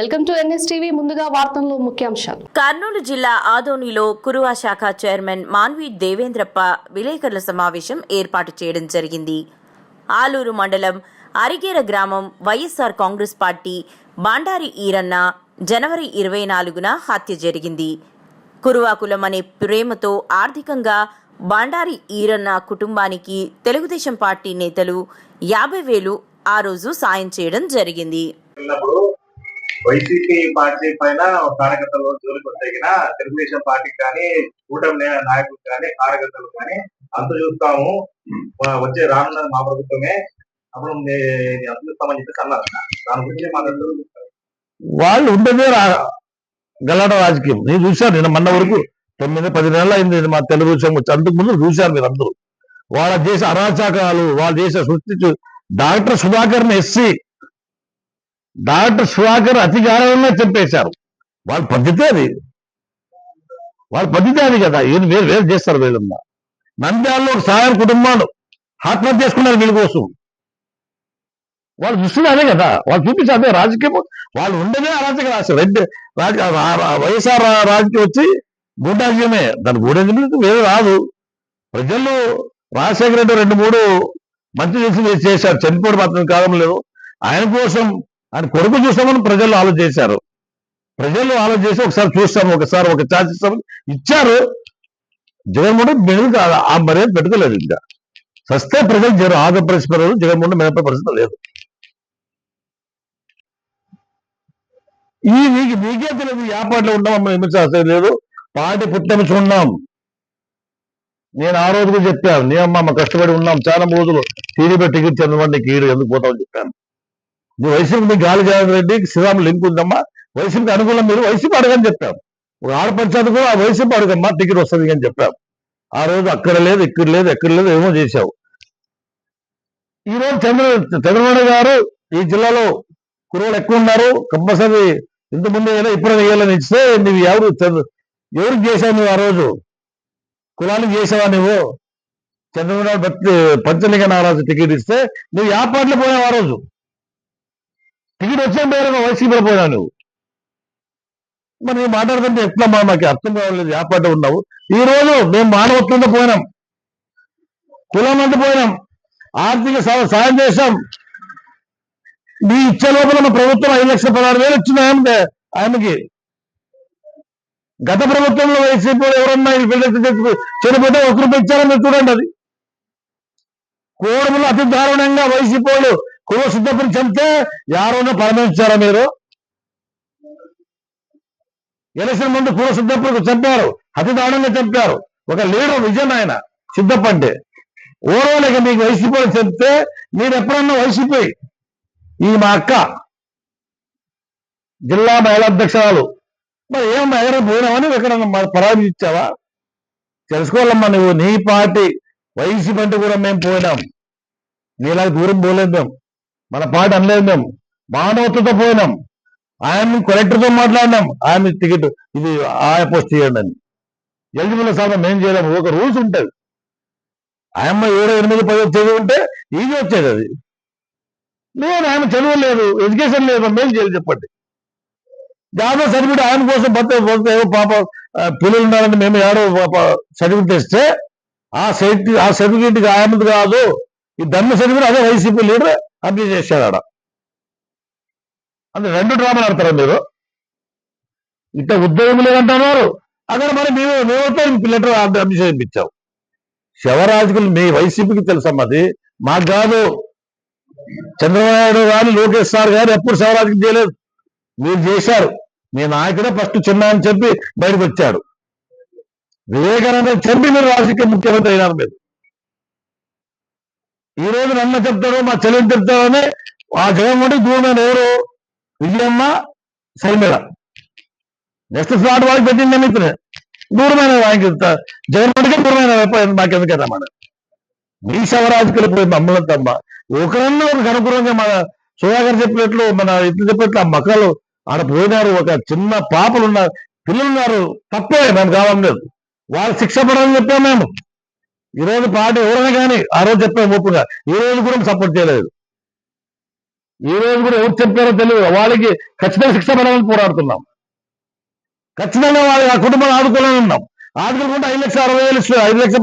Welcome to NS TV. ముందుగా వార్తల్లో ముఖ్యాంశాలు. కర్నూలు జిల్లా ఆదోనిలో కురువా శాఖ చైర్మన్ మాన్వి దేవేంద్రప్ప విలేకరుల సమావేశం ఏర్పాటు చేయడం జరిగింది. ఆలూరు మండలం అరిగేర గ్రామం YSR Congress party Bandari Eeranna జనవరి ఇరవై నాలుగున హత్య జరిగింది. కురువా కులం అనే ప్రేమతో ఆర్థికంగా బాండారి ఈరన్న కుటుంబానికి తెలుగుదేశం పార్టీ నేతలు యాభై వేలు ఆ రోజు సాయం చేయడం జరిగింది. వైసీపీ పార్టీ పైన కార్యకర్తలు జోలికి వస్తాయిన తెలుగుదేశం పార్టీ కానీ కూటమి నాయకులు కానీ కార్యకర్తలు కానీ అంత చూస్తాము. వచ్చే రానున్నది మా ప్రభుత్వమే అప్పుడు అంత చూస్తామని చెప్పేసి అన్నారు. దాని గురించి మాట్లాడుతూ వాళ్ళు ఉండేదే రా గలాట రాజకీయం. నేను చూశాను నేను మొన్న వరకు తొమ్మిది పది నెలలు అయింది మా తెలుగు వచ్చి. అంతకు ముందు చూశారు మీరు అందరూ వాళ్ళ చేసే అరాచకాలు వాళ్ళు చేసే సృష్టి doctor Sudhakar SC doctor Sudhakar అతి గారంగా చెప్పేశారు. వాళ్ళ పద్ధతి అది. వాళ్ళ పద్ధతి అది కదా. ఏం వేరు వేరు చేస్తారు వీళ్ళమ్మ నంద్యాలలో ఒక సాయం కుటుంబాలు ఆత్మహత్య చేసుకున్నారు వీళ్ళ కోసం. వాళ్ళు దృష్టిలో అదే కదా. వాళ్ళు చూపించి అదే రాజకీయం. వాళ్ళు ఉండేదే అరాచక రాశారు. రెడ్డి రాజ వైఎస్ఆర్ రాజకీయం వచ్చి గూఢాజ్యమే దాని గూఢాజ్యం వేరే రాదు. ప్రజలు రాజశేఖర రెడ్డి రెండు మూడు మంచి చేసి చేశారు. చనిపోవడం మాత్రం కాలం లేదు. ఆయన కోసం ఆయన కొడుకు చూసామని ప్రజలు ఆలోచించారు ప్రజలు ఆలోచన ఒకసారి చూస్తాము ఒకసారి ఒక ఛాన్స్ ఇస్తామని ఇచ్చారు. జగన్మోహన్ మెనుగు ఆ మర్యాద పెట్టుకోలేదు ఇంకా. సస్తే ప్రజలు జగన్ ఆంధ్రప్రదేశ్ ప్రజలు జగన్మోహన్ మెనపే పరిస్థితి లేదు. ఈ నీకు నీకే తెలియదు ఏ పార్టీలో ఉన్నామని విమర్శించడం లేదు. పార్టీ పుట్టమి ఉన్నాం నేను ఆ రోజు కూడా చెప్పాను నీ అమ్మ మా కష్టపడి ఉన్నాం. చాలా రోజులు టీడీపీ టికెట్ చంద్రబాబు నీకు ఈడు ఎందుకు పోతామని చెప్పాను. వైసీపీ గాలి జగన్ రెడ్డి శ్రీరామ్ లింక్ ఉందమ్మా. వైసీపీకి అనుకూలం మీరు వైసీపీ అడగని చెప్పాం. ఒక ఆడపంచాయతీ కూడా ఆ వైసీపీ అడగమ్మా టికెట్ వస్తుంది అని చెప్పాం. ఆ రోజు అక్కడ లేదు ఇక్కడ లేదు ఎక్కడ లేదు ఏమో చేశావు. ఈ రోజు చంద్ర చంద్రబాబు గారు ఈ జిల్లాలో కురువులు ఎక్కువ ఉన్నారు. కంపల్సరీ ఇంత ముందు అయినా ఇప్పుడు వేయాలని ఇస్తే నువ్వు ఎవరు ఎవరికి చేశావు నువ్వు ఆ రోజు? కులానికి చేసావా నువ్వు? చంద్రబాబు నాయుడు పంచలింగ నారాజు టికెట్ ఇస్తే నువ్వు యాపాట్లు పోయావు ఆ రోజు? టికెట్ వచ్చిన పేరు వైసీపీలో పోయావు నువ్వు. మరి నువ్వు మాట్లాడుతుంటే ఎట్లా మా మాకు అర్థం కావట్లేదు ఏర్పాటు ఉన్నావు? ఈ రోజు మేము మానవత్వంతో పోయినాం. కులం అంతా పోయినాం. ఆర్థిక సాయం చేశాం. మీ ఇచ్చే లోపల మా ప్రభుత్వం ఐదు లక్షల పదహారు వేలు ఇచ్చింది ఆయనకి. ఆమెకి గత ప్రభుత్వంలో వైసీపీ ఎవరన్నా చనిపోతే ఒక రూపాయి ఇచ్చారని చూడండి అది. కోడములు అతి దారుణంగా వైసీపీ వాళ్ళు కుల సిద్ధపడి చంపితే ఎవరన్నా పరమించారా మీరు? ఎలక్షన్ ముందు కుల సిద్ధపడి చంపారు అతి దారుణంగా చంపారు. ఒక లీడర్ నిజం ఆయన సిద్ధపంటే ఓరోలేక మీకు వైసీపీ చెప్తే మీరు ఎప్పుడన్నా వైసీపీ? ఈ మా అక్క జిల్లా మహిళా అధ్యక్షురాలు. మరి ఏమమ్మా ఎక్కడ పోయినావని ఎక్కడ పరామర్శించావా తెలుసుకోవాలమ్మా నువ్వు నీ పార్టీ. వైసీపీ అంటే కూడా మేము పోయినాం. నీలాగా దూరం పోలేదు మేము. మన పాట అనలేదు మేము. మానవతతో పోయినాం. ఆయన కలెక్టర్తో మాట్లాడినాం. ఆయన టికెట్ ఇది ఆ పోస్ట్ ఇవ్వండి అని. ఎలిజిబుల్ సార్ మేము చేయలేము. ఒక రూల్స్ ఉంటుంది. ఆయమ్మ ఏడు ఎనిమిది పది చదివి ఉంటే ఈజీ వచ్చేది అది. లేదు ఆయన చదువు లేదు ఎడ్యుకేషన్ లేదు మేలు చేయాలి చెప్పండి. జాబ్ సర్టిఫికేట్ ఆయన కోసం భర్త ఏదో పాప పిల్లలు ఉన్నారని మేము ఏడో పాప సర్టిఫికేట్ ఇస్తే ఆ సర్టిఫికేట్ ఆ సర్టిఫికేట్ ఆయనది కాదు. ఈ ధర్మ సర్టిఫికేట్ అదే వైసీపీ లీడర్. అన్ని చేశాడు ఆడ అంటే రెండు డ్రామాలు ఆడతారా మీరు? ఇంత ఉద్యోగం లేదంటున్నారు. అక్కడ మరి మేము మేమైతే లెటర్ అప్లై చేయించావు శవరాజకులు మీ వైసీపీకి తెలుసమ్మ అది మాకు కాదు. చంద్రబాబు నాయుడు కానీ లోకేష్ సార్ గారు ఎప్పుడు శివరాజకీయం చేయలేదు. మీరు చేశారు. మీ నాయకుడే ఫస్ట్ చిన్న అని చెప్పి బయటకు వచ్చాడు. వివేకానంద చెప్పి మీరు రాజకీయ ముఖ్యమంత్రి అయినారు మీరు. ఈ రోజు నన్న చెప్తారో మా చెల్లిని చెప్తారని ఆ జగన్ జగన్మోహన్ దూరమైన ఎవరు? విజయమ్మ సైమేళ నెక్స్ట్ స్లాట్ వాళ్ళకి పెట్టింది మిత్రులే దూరమైన వానికి జగన్మోహన్కే దూరమైన మాకెందుకైనా మన మీ శవరాజకీయాలు పోయి మమ్మల్ని తమ్మ. ఒకరన్నా ఒక అనుకూలంగా మన సుధాకర్ చెప్పినట్లు మన ఇట్లు చెప్పినట్లు ఆ మక్కలు ఆడ పోయినారు. ఒక చిన్న పాపలు ఉన్నారు. పిల్లలు ఉన్నారు తప్పే మేము కావాలి లేదు. వాళ్ళు శిక్ష పడాలని చెప్పాము మేము. ఈ రోజు పార్టీ ఎవరైనా కానీ ఆ రోజు చెప్పాము ఓపుగా. ఈ రోజు కూడా సపోర్ట్ చేయలేదు. ఈ రోజు కూడా ఎవరు చెప్పారో తెలియదు. వాళ్ళకి ఖచ్చితంగా శిక్ష పడాలని పోరాడుతున్నాం. ఖచ్చితంగా వాళ్ళ ఆ కుటుంబాన్ని ఆదుకోవాలని ఉన్నాం. ఆదుకోకుండా ఐదు లక్షల అరవై వేలు ఇస్తుంది ఐదు లక్షల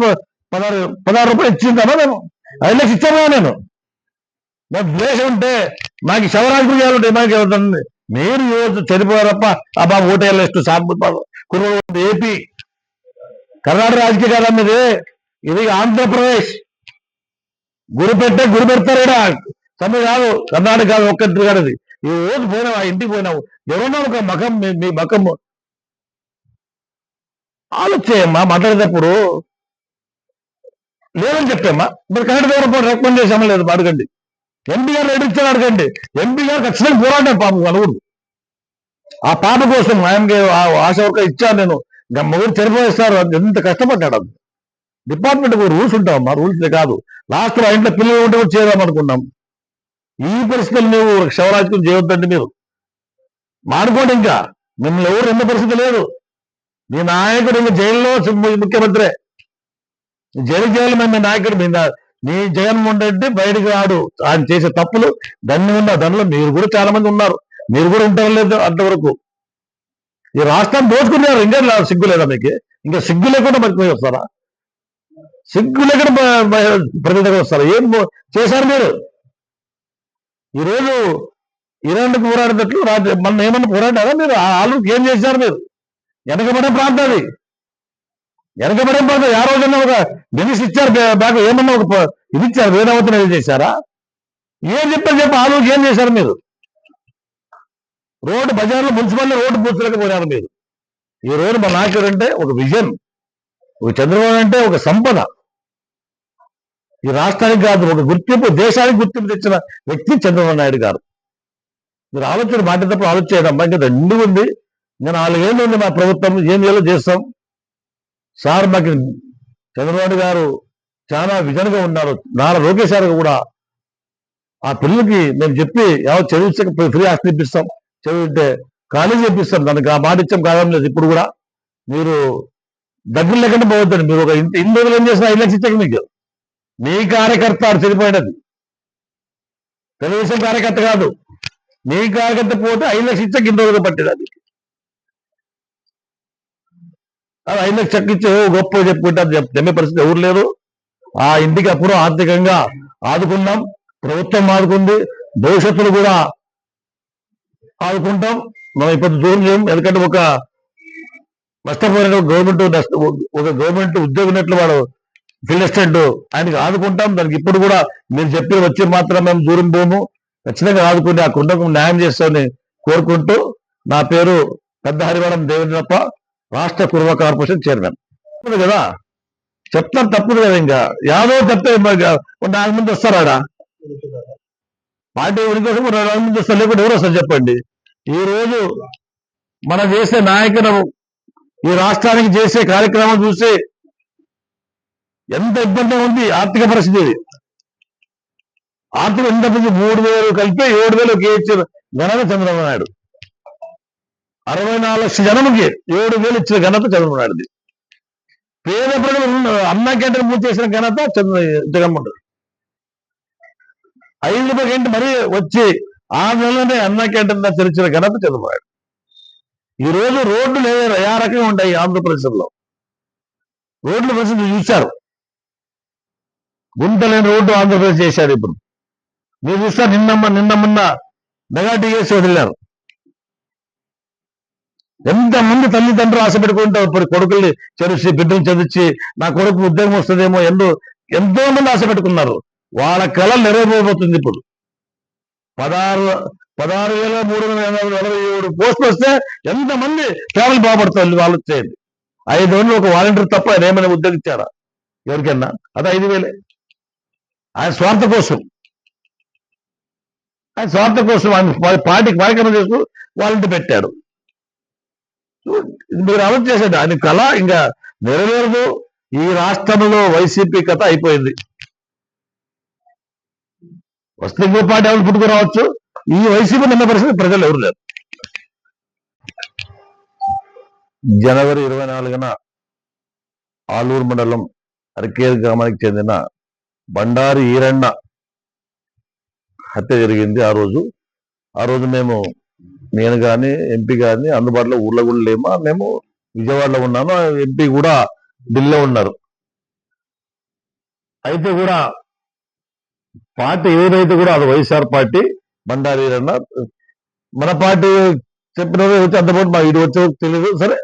పదహారు పదహారు రూపాయలు ఇచ్చిందామా నేను. ఐదు లక్షలు ఇచ్చామా నేను? నాకు ద్వేషం ఉంటే నాకు శవరాజులు చేయాలంటే నాకు అవుతుంది మీరు ఈరోజు చనిపోయారప్ప. ఆ బాబు ఓటేళ్ళు ఇష్టం సాంబు కుర్రోడు ఏపీ. కర్ణాటక రాజకీయ కాలం మీదే ఇది ఆంధ్రప్రదేశ్ గురి పెట్టే గురి పెడతారు ఈడ తమిళ కాదు కర్ణాటక కాదు ఒక్కటి కాదు ఇది. ఈ రోజు పోయినావు ఆ ఇంటికి పోయినావు? ఎవరన్నా ఒక మకం మీ మీ మకం. ఆలోచేయమ్మా మాట్లాడేటప్పుడు. లేదని చెప్పామ్మా. మీరు కరెక్ట్ దగ్గర రికమెండ్ చేసామా లేదు అడగండి. ఎంపీ గారు ఎడిచ్చారు అడగండి. ఎంపీ గారు ఖచ్చితంగా పోరాటం పాపం నలుగురు ఆ పాప కోసం ఆయనకి ఆ ఆశ వర్క ఇచ్చాను నేను. ఇంకా మొగుడు చనిపోయిస్తారు ఎంత కష్టపడ్డాడు అది డిపార్ట్మెంట్ రూల్స్ ఉంటావమ్మా రూల్స్ కాదు. లాస్ట్ ఆ ఇంట్లో పిల్లలు ఉంటే కూడా చేద్దాం అనుకున్నాం. ఈ పరిస్థితులు నువ్వు శివరాజకం చేయొద్దండి మీరు. మానుకోండి ఇంకా. మిమ్మల్ని ఎవరు ఎన్న పరిస్థితి లేదు. మీ నాయకుడు ఇంకా జైల్లో ముఖ్యమంత్రి. ముఖ్యమంత్రే జైలు చేయాలి మీ నాయకుడు మీ మీ జగన్మోహన్ రెడ్డి బయటకు రాడు. ఆయన చేసే తప్పులు దాన్ని ఉన్న దానిలో మీరు కూడా చాలా మంది ఉన్నారు. మీరు కూడా ఉంటారు లేదు అంతవరకు. ఈ రాష్ట్రం దోచుకున్నారు. ఇంకా సిగ్గు లేదా మీకు? ఇంకా సిగ్గు లేకుండా మరి వస్తారా? సిగ్గు లేకుండా బ- ప్రతి దగ్గర ఏం చేశారు మీరు? ఈరోజు ఇరాన్కి పోరాడినట్లు రాజ మన ఏమన్నా పోరాడారా మీరు? ఆలు ఏం చేశారు మీరు? వెనకబడే ప్రాంతం అది. వెనకబడే ప్రాంతం. ఆ రోజున ఒక మినిస్ ఇచ్చారు బ్యాగ్ ఏమన్నా ఒక ఇది ఇచ్చారు. వేదవతిని ఏం చేశారా? ఏం చెప్పారు చెప్పి. ఆలోకి ఏం చేశారు మీరు? రోడ్డు బజార్లో మున్సిపల్ రోడ్డు పూర్చలేకపోయినారు మీరు. ఈ రోజు మా నాయకుడు అంటే ఒక విజన్. ఒక చంద్రబాబు అంటే ఒక సంపద. ఈ రాష్ట్రానికి కాదు ఒక గుర్తింపు దేశానికి గుర్తింపు తెచ్చిన వ్యక్తి చంద్రబాబు నాయుడు గారు. మీరు ఆలోచన మాట్లాడేటప్పుడు ఆలోచన చేయడం ఇంకా రెండు ఉంది. నేను నాలుగేళ్ళు ఉంది మా ప్రభుత్వం ఏం చేయాలో చేస్తాం. సార్ మాకు చంద్రబాబు గారు చాలా విజన్గా ఉన్నారు. నారా లోకేష్ గారు కూడా ఆ పిల్లలకి మేము చెప్పి ఎవరు చదివించక ఫ్రీ ఆస్తి ఇప్పిస్తాం. చదివితే కాలేజీ ఇప్పిస్తాం. దానికి ఆ మాట ఇచ్చాం కాదని లేదు ఇప్పుడు కూడా. మీరు దగ్గర లేకుండా పోవద్దండి. మీరు ఒక ఇంటి ఇన్ని రోజులు ఏం చేసిన ఐదు లక్షలు ఇచ్చాక మీకు. మీ కార్యకర్త చనిపోయినది. తెలుగుదేశం కార్యకర్త కాదు. మీ కార్యకర్త పోతే ఐదు లక్షలు ఇచ్చాక కింద పట్టింది పట్టేది అది. అది ఐదు లక్షలు చెక్ గొప్ప చెప్పుకుంటారు చెప్ తెమ్మే పరిస్థితి ఎవరు లేదు ఆ ఇంటికి అప్పుడు ఆర్థికంగా ఆదుకున్నాం ప్రభుత్వం ఆదుకుంది భవిష్యత్తులో కూడా ఆదుకుంటాం. మనం ఇప్పుడు దూరం చేయం ఎందుకంటే ఒక నష్టపోయిన గవర్నమెంట్ నష్ట ఒక గవర్నమెంట్ ఉద్యోగం ఉన్నట్లు వాడు ఫీల్డ్ ఆయనకి ఆదుకుంటాం. దానికి ఇప్పుడు కూడా మీరు చెప్పిన వచ్చి మాత్రం మేము దూరం పోము. ఖచ్చితంగా ఆదుకుని ఆ కుండకు న్యాయం చేస్తామని కోరుకుంటూ నా పేరు పెద్ద హరివరం దేవేంద్రప్ప రాష్ట్ర పూర్వ కార్పొరేషన్ చైర్మన్. కదా? చెప్తాను తప్పదు కదా ఇంకా? యాదవ్ తప్పే నాలుగు మంది వస్తారాడా పార్టీ కోసం నాలుగు మంది వస్తారు. లేకపోతే ఎవరు వస్తారు చెప్పండి? ఈ రోజు మన చేసే నాయకులు ఈ రాష్ట్రానికి చేసే కార్యక్రమం చూసి ఎంత ఇబ్బంది ఉంది ఆర్థిక పరిస్థితి ఇది. ఆర్థిక ఎంత మూడు వేలు కలిపి ఏడు వేలు ఇచ్చారు ఘనత చంద్రబాబు నాయుడు. అరవై నాలుగు లక్షల జనముకి ఏడు వేలు ఇచ్చిన ఘనత చంద్రబాబు నాయుడుది. పేద ప్రజలు అన్న క్యాంటీన్ పూర్తి చేసిన ఘనత చంద్ర జగన్మోహన్ ఐదు రూపాయల గంట మరీ? వచ్చి ఆ నెలలోనే అన్న క్యాంటీన్ తెరిచిన ఘనత చంద్రబాబు నాయుడు. ఈ రోజు రోడ్లు లేదా ఏ రకంగా ఉంటాయి ఆంధ్రప్రదేశ్లో? రోడ్ల పరిస్థితి చూశారు. గుంతలేని రోడ్డు ఆంధ్రప్రదేశ్ చేశారు ఇప్పుడు. మీరు చూస్తే నిన్నమ్మ నిన్న మొన్న మెగా టీఎస్ వదిలారు. ఎంతమంది తల్లిదండ్రులు ఆశపెట్టుకుంటారు ఇప్పుడు కొడుకుల్ని చదివించి బిడ్డలు చదివించి నా కొడుకు ఉద్యోగం వస్తుందేమో ఎంతో ఎంతో మంది ఆశ పెట్టుకున్నారు. వాళ్ళ కళ నెరవేరబోతుంది ఇప్పుడు. పదహారు పదహారు వేల మూడు వందల ఎనభై నలభై ఏడు పోస్టులు వస్తే ఎంతమంది పేదలు బాగుపడతారు వాళ్ళు చేయండి. ఐదు వందలు ఒక వాలంటీర్ తప్ప నేమని ఏమైనా ఉద్యోగించారా ఎవరికైనా? అది ఐదు వేలే. ఆయన స్వార్థ కోసం. ఆయన స్వార్థ కోసం ఆయన పార్టీకి కార్యక్రమం చేస్తూ వాలంటీర్ పెట్టాడు. మీరు అమలు చేశాడు ఆయన కళ ఇంకా నెరవేరదు. ఈ రాష్ట్రంలో వైసీపీ కథ అయిపోయింది. వస్తే ఇంకో పార్టీ ఎవరు పుట్టుకురావచ్చు ఈ వైసీపీ నిన్న పరిస్థితి ప్రజలు ఎవరు లేరు. జనవరి ఇరవై నాలుగున ఆలూరు మండలం అరకేరు గ్రామానికి చెందిన బండారి ఈరన్న హత్య జరిగింది ఆ రోజు. ఆ రోజు మేము నేను కానీ ఎంపీ కానీ అందుబాటులో ఊర్లో కూడా లేమా మేము విజయవాడలో ఉన్నాను. ఎంపీ కూడా ఢిల్లీలో ఉన్నారు. అయితే కూడా పార్టీ ఏదైతే కూడా అది వైఎస్ఆర్ పార్టీ బండారి అన్న మన పార్టీ చెప్పిన వచ్చి అంతపాటు మా ఇటు వచ్చే తెలియదు సరే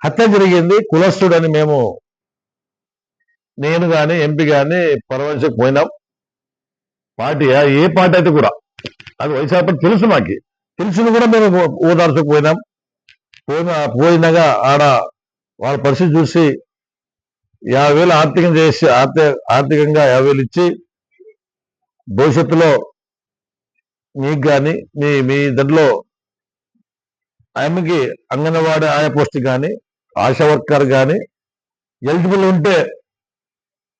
హత్య జరిగింది కులస్తుడని మేము నేను కానీ ఎంపీ కానీ పరమశకు పోయినాం. పార్టీ ఏ పార్టీ అయితే కూడా. అది వైఎస్ఆర్ తెలుసు మాకి. తెలుసుని కూడా మేము ఓదార్చకు పోయినాం. పోయిన పోయినగా ఆడ వాళ్ళ పరిస్థితి చూసి యాభై వేలు ఆర్థికం చేసి ఆర్థిక ఆర్థికంగా యాభై వేలు ఇచ్చి భవిష్యత్తులో మీకు కానీ మీ మీ దాంట్లో ఆమెకి అంగన్వాడీ ఆయా పోస్ట్ కానీ ఆశా వర్కర్ కానీ ఎలిజిబుల్ ఉంటే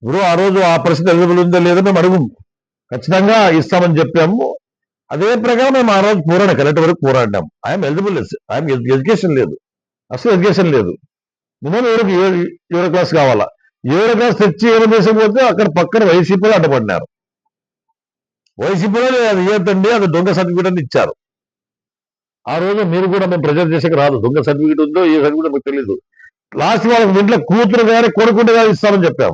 ఇప్పుడు ఆ రోజు ఆ పరిస్థితి అవైలబుల్ ఉందో లేదో మేము అడుగు ఖచ్చితంగా ఇస్తామని చెప్పాము. అదే ప్రకారం మేము ఆ రోజు పోరాడాం కలెక్టర్ వరకు పోరాడాం ఐఎమ్ ఎలిజిబుల్ ఐఎమ్ ఎడ్యుకేషన్ లేదు. అసలు ఎడ్యుకేషన్ లేదు. మినిమం ఎవరికి ఎవరో ఏడో క్లాస్ కావాలా? ఏడో క్లాస్ తెచ్చి ఏడో చేసకపోతే అక్కడ పక్కన వైసీపీలో అడ్డపడినారు. వైసీపీలో అది ఏంటండి? అది దొంగ సర్టిఫికేట్ అని ఇచ్చారు. ఆ రోజు మీరు కూడా మేము ప్రజెంట్ చేసేకి రాదు. దొంగ సర్టిఫికేట్ ఉందో ఏ సర్టిఫికేట్ మీకు తెలియదు లాస్ట్ వాళ్ళకి ఇంట్లో కూతురు కానీ కొడుకుంటే కానీ ఇస్తామని చెప్పాం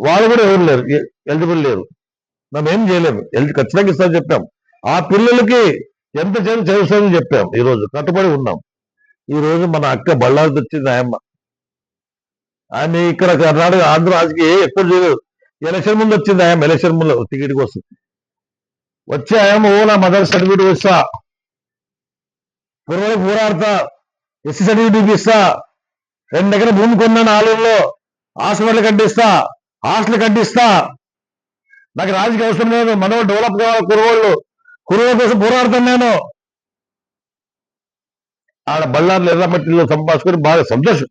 వాళ్ళు కూడా ఎవరు లేరు. ఎలిజిబుల్ లేరు. మనం ఏం చేయలేము. ఎలి ఖచ్చితంగా ఇస్తామని చెప్పాం. ఆ పిల్లలకి ఎంత చదువు చదువుతామని చెప్పాం. ఈ రోజు కట్టుబడి ఉన్నాం. ఈ రోజు మన అక్క బళ్ళారి తెచ్చింది ఆయమ్మ. ఆమె ఇక్కడ కర్ణాటక ఆంధ్ర రాజకీయ ఎక్కడ చేయలేదు. ఎలక్షన్ ముందు వచ్చింది ఆయమ్మ. ఎలక్షన్ ముందు టికెట్ కోసం. వచ్చి ఆయమ్మ ఓ నా మదర్ సర్టిఫికేట్ ఇస్తా. పూర్వలకు పోరాడతా ఎస్సీ సర్టిఫికేట్ ఇస్తా రెండు దగ్గర భూమి కొన్నాను ఆలయంలో హాస్పిటల్ కట్టిస్తా. హాస్టల్ కట్టిస్తా. నాకు రాజకీయ అవసరం లేదు. మనో డెవలప్ కావాలి కురవాళ్ళు కురవాళ్ళ కోసం పోరాడతాను నేను. ఆడ బళ్ళార్లు ఎర్రమట్టిలో సంపాదించుకొని బాగా సంతోషం.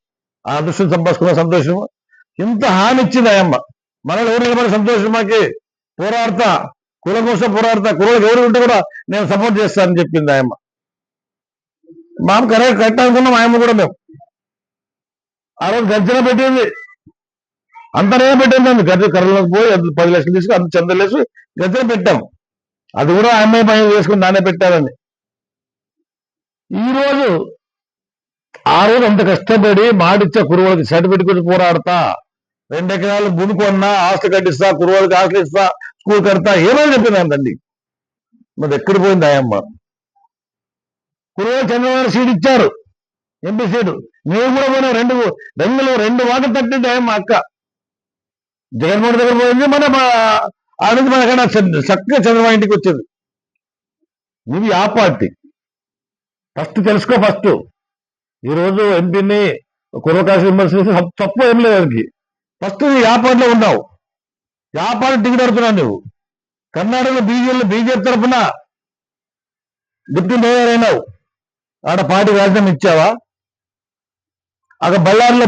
ఆ అదృష్టం సంపాదించుకున్న సంతోషం. ఇంత హాని ఇచ్చింది ఆయమ్మ. మనలో ఎవరు నిలబడి సంతోషం మాకి? పోరాడతా. కులం కోసం పోరాడతా. కులం ఎవరు ఉంటే కూడా నేను సపోర్ట్ చేస్తానని చెప్పింది ఆయమ్మ. మామ కరెక్ట్ కరెక్ట్ అనుకున్నాం ఆయమ్మ కూడా మేము. ఆ రోజు గర్జన పెట్టింది. అంతనే పెట్టింది గద్దె గర్జన కర్రలకు పోయి పది లక్షలు తీసుకుని అంత చందలేసి గర్జన పెట్టాం. అది కూడా అమ్మాయి పైన వేసుకుని నానే పెట్టారని ఈ రోజు ఆ రోజు అంత కష్టపడి మాడిచ్చా కురువులకి సర్టిఫికెట్ గురించి పోరాడతా. రెండు ఎకరాలు భూమి కొన్నా హాస్టల్ కట్టిస్తా కురువులకి ఆస్తులు ఇస్తా స్కూల్ కడతా ఏమని చెప్పిందండి మరి ఎక్కడ పోయింది ఆయమ్మ? కురువులు చంద్రబాబు సీట్ ఇచ్చారు. MP seat. మేము కూడా పోయినా. రెండు రెండులో రెండు వాటర్ తట్టింది ఆయమ్మ అక్క. జగన్మోహన్ దగ్గర పోయింది మన ఆనంద్ మనకన్నా చక్కగా చంద్రబాబు ఇంటికి వచ్చింది. నువ్వు ఆ పార్టీ. ఫస్ట్ తెలుసుకో ఫస్ట్. ఈ రోజు ఎంపీని కుర్రకాశం విమర్శించి తప్పు ఏం లేదు దానికి ఫస్ట్ నువ్వు యాపాట్లో ఉన్నావు. యాపాడు టికెట్ అడుగుతున్నావు నువ్వు. కర్ణాటకలో బీజేపీ బీజేపీ తరఫున డిప్యూటీ మేయర్ అయినావు. ఆడ పార్టీ రాజధాని ఇచ్చావా? అక్కడ బళ్ళారిలో